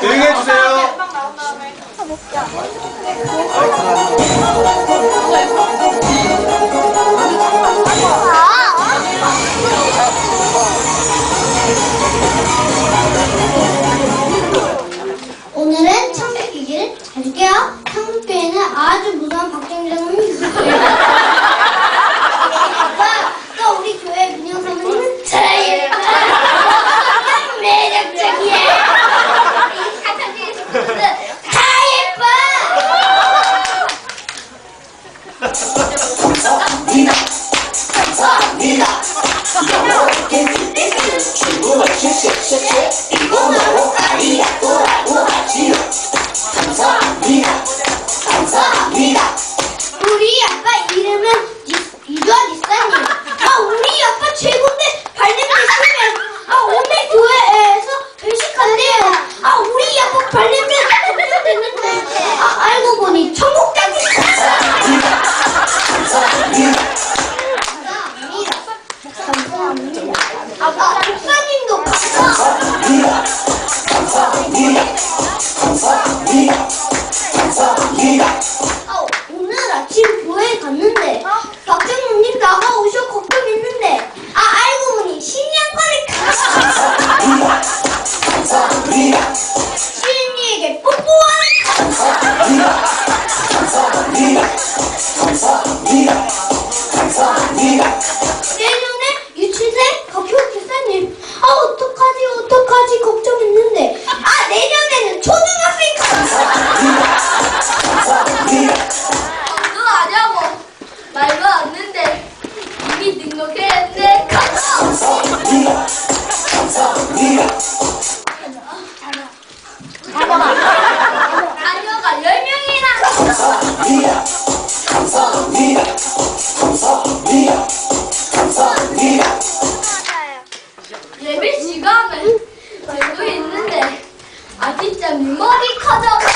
조용히 해주세요. 오늘은 청백 얘기를 해줄게요. 청백교에는 아주 무서운 박정희 장군이 있어요. 니나 니나 니나 니나 니나 니나 니나 니나 여기 등록했네. 자녀가 10명이나. 예배 시간에 아, 진짜 머리 커져.